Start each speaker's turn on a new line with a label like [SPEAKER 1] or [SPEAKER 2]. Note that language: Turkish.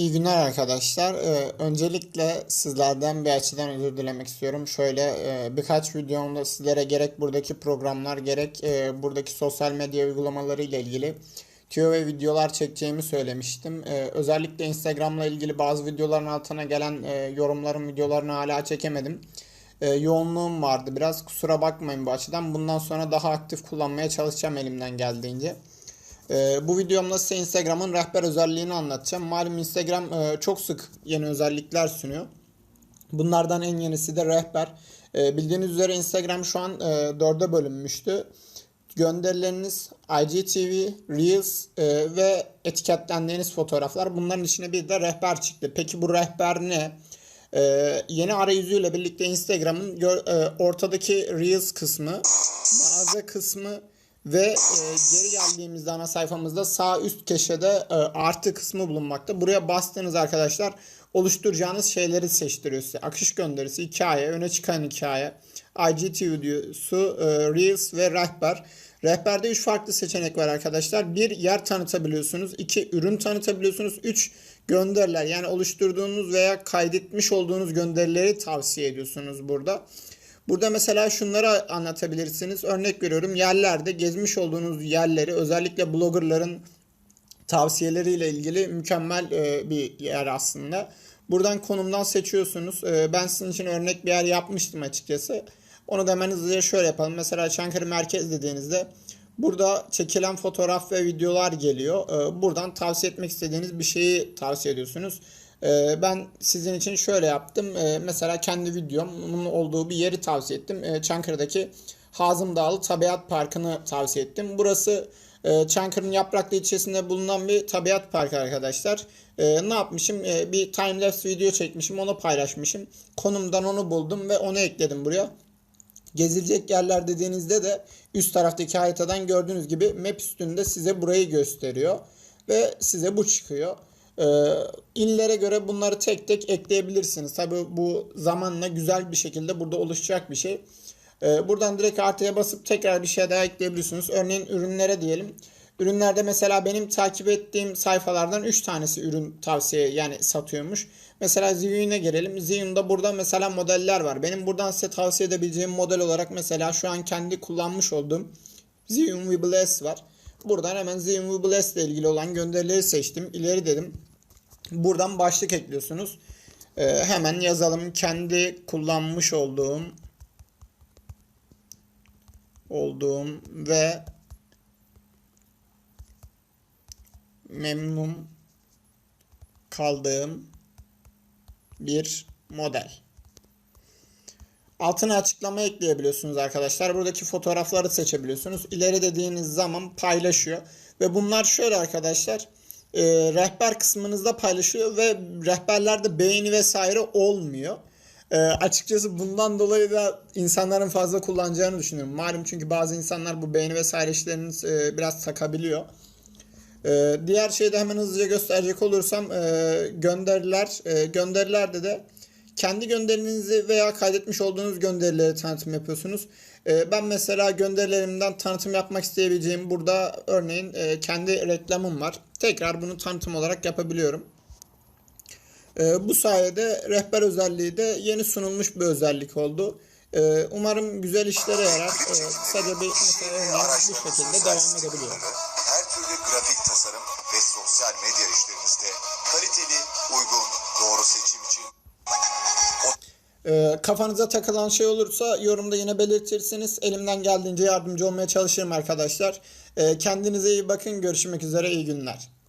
[SPEAKER 1] İyi günler arkadaşlar. Ee, öncelikle sizlerden bir açıdan özür dilemek istiyorum. Şöyle e, birkaç videomda sizlere gerek buradaki programlar gerek e, buradaki sosyal medya uygulamaları ile ilgili tüyo ve videolar çekeceğimi söylemiştim. Ee, özellikle Instagram'la ilgili bazı videoların altına gelen e, yorumların videolarını hala çekemedim. E, yoğunluğum vardı biraz. Kusura bakmayın bu açıdan. Bundan sonra daha aktif kullanmaya çalışacağım elimden geldiğince. Ee, bu videomda size Instagram'ın rehber özelliğini anlatacağım. Malum Instagram e, çok sık yeni özellikler sunuyor. Bunlardan en yenisi de rehber. Ee, bildiğiniz üzere Instagram şu an e, dörde bölünmüştü. Gönderileriniz IGTV, Reels e, ve etiketlendiğiniz fotoğraflar. Bunların içine bir de rehber çıktı. Peki bu rehber ne? Ee, yeni arayüzüyle birlikte Instagram'ın ortadaki Reels kısmı, mağaza kısmı ve e, geri geldiğimizde ana sayfamızda sağ üst köşede e, artı kısmı bulunmakta. Buraya bastığınız arkadaşlar oluşturacağınız şeyleri seçtiriyor size. Akış gönderisi, hikaye, öne çıkan hikaye, IGTV videosu, e, Reels ve rehber. Rehberde 3 farklı seçenek var arkadaşlar. Bir yer tanıtabiliyorsunuz. iki ürün tanıtabiliyorsunuz. Üç gönderiler yani oluşturduğunuz veya kaydetmiş olduğunuz gönderileri tavsiye ediyorsunuz burada. Burada mesela şunları anlatabilirsiniz. Örnek veriyorum yerlerde gezmiş olduğunuz yerleri özellikle bloggerların tavsiyeleriyle ilgili mükemmel e, bir yer aslında. Buradan konumdan seçiyorsunuz. E, ben sizin için örnek bir yer yapmıştım açıkçası. Onu da hemen hızlıca şöyle yapalım. Mesela Çankırı Merkez dediğinizde burada çekilen fotoğraf ve videolar geliyor. E, buradan tavsiye etmek istediğiniz bir şeyi tavsiye ediyorsunuz. E, ben sizin için şöyle yaptım. E, mesela kendi videomun olduğu bir yeri tavsiye ettim. E, Çankırı'daki Hazım Dağlı Tabiat Parkı'nı tavsiye ettim. Burası e, Çankırı'nın Yapraklı ilçesinde bulunan bir tabiat parkı arkadaşlar. Ne yapmışım? E, bir timelapse video çekmişim, onu paylaşmışım. Konumdan onu buldum ve onu ekledim buraya. Gezilecek yerler dediğinizde de üst taraftaki haritadan gördüğünüz gibi map üstünde size burayı gösteriyor. Ve size bu çıkıyor. Ee, illere göre bunları tek tek ekleyebilirsiniz. Tabi bu zamanla güzel bir şekilde burada oluşacak bir şey. Ee, buradan direkt artıya basıp tekrar bir şey daha ekleyebilirsiniz. Örneğin ürünlere diyelim. Ürünlerde mesela benim takip ettiğim sayfalardan 3 tanesi ürün tavsiye yani satıyormuş. Mesela Ziyun'a girelim. Ziyun'da burada mesela modeller var. Benim buradan size tavsiye edebileceğim model olarak mesela şu an kendi kullanmış olduğum Ziyun Weeble S var. Buradan hemen Ziyun Weeble S ile ilgili olan gönderileri seçtim. İleri dedim. Buradan başlık ekliyorsunuz. Ee, hemen yazalım. Kendi kullanmış olduğum olduğum ve memnun kaldığım bir model. Altına açıklama ekleyebiliyorsunuz arkadaşlar. Buradaki fotoğrafları seçebiliyorsunuz. İleri dediğiniz zaman paylaşıyor. Ve bunlar şöyle arkadaşlar. E, rehber kısmınızda paylaşıyor ve rehberlerde beğeni vesaire olmuyor. E, açıkçası bundan dolayı da insanların fazla kullanacağını düşünüyorum. Malum çünkü bazı insanlar bu beğeni vesaire işlerini e, biraz takabiliyor. Ee, diğer şeyde hemen hızlıca gösterecek olursam e, gönderiler. E, gönderilerde de kendi gönderinizi veya kaydetmiş olduğunuz gönderileri tanıtım yapıyorsunuz. E, ben mesela gönderilerimden tanıtım yapmak isteyebileceğim burada örneğin e, kendi reklamım var. Tekrar bunu tanıtım olarak yapabiliyorum. E, bu sayede rehber özelliği de yeni sunulmuş bir özellik oldu. E, umarım güzel işlere yarar. Kısaca bir mesela bu şekilde devam edebiliyor.
[SPEAKER 2] Her türlü grafik tasarım ve sosyal medya işlerinizde kaliteli, uygun, doğru seçim için
[SPEAKER 1] Ee, kafanıza takılan şey olursa yorumda yine belirtirsiniz. Elimden geldiğince yardımcı olmaya çalışırım arkadaşlar. Ee, kendinize iyi bakın. Görüşmek üzere. İyi günler.